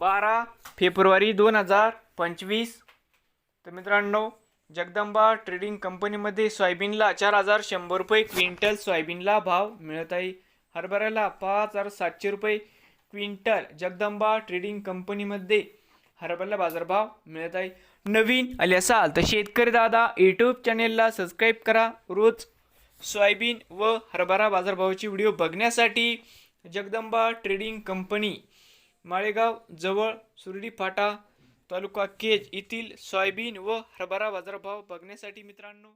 बारा फेब्रुवारी दोन हजार पंचवीस. तर मित्रांनो जगदंबा ट्रेडिंग कंपनीमध्ये सोयाबीनला चार हजार शंभर रुपये क्विंटल सोयाबीनला भाव मिळत आहे. हरभऱ्याला पाच हजार सातशे रुपये क्विंटल जगदंबा ट्रेडिंग कंपनीमध्ये हरभऱ्याला बाजारभाव मिळत आहे. नवीन आले असाल तर शेतकरी दादा यूट्यूब चॅनेलला सबस्क्राईब करा. रोज सोयाबीन व हरभरा बाजारभावाची व्हिडिओ बघण्यासाठी जगदंबा ट्रेडिंग कंपनी माळेगाव जवळ सुर्डी फाटा तालुका केज येथील सोयाबीन व हरभरा बाजारभाव बघण्यासाठी मित्रांनो